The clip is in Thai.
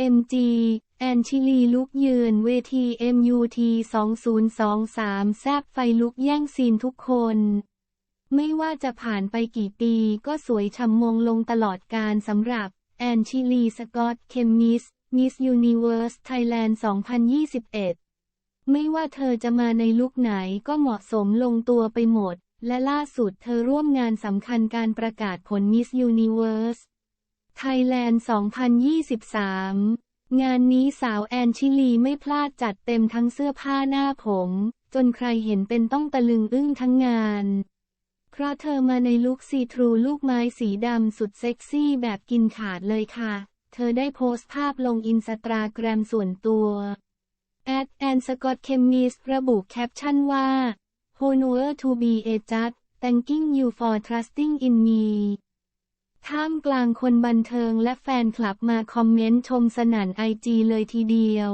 OMG แอนชิลีลุกยืนเวที MUT 2023 แซบไฟลุกแย่งซีนทุกคน ไม่ว่าจะผ่านไปกี่ปีก็สวยฉ่ำมงลงตลอดการสำหรับ แอนชิลีสกอตเคมมิส มิสยูนิเวิร์สไทยแลนด์ 2021 ไม่ว่าเธอจะมาในลุคไหนก็เหมาะสมลงตัวไปหมด และล่าสุดเธอร่วมงานสำคัญการประกาศผลมิสยูนิเวิร์ส ไทยแลนด์ 2023 งานนี้สาวแอนชิลีไม่พลาดจัดเต็มทั้งเสื้อผ้าหน้าผม จนใครเห็นเป็นต้องตะลึงอึ้งทั้งงาน เพราะเธอมาในลุคซีทรูลูกไม้สีดำสุดเซ็กซี่แบบกินขาดเลยค่ะ เธอได้โพสต์ภาพลงอินสตาแกรมส่วนตัวแอดแอนสกอตเคมมิสระบุแคปชั่นว่า Honor to be a judge thanking you for trusting in me ท่ามกลางคนบันเทิงและแฟนคลับมาคอมเมนต์ชมสนั่นไอจีเลยทีเดียว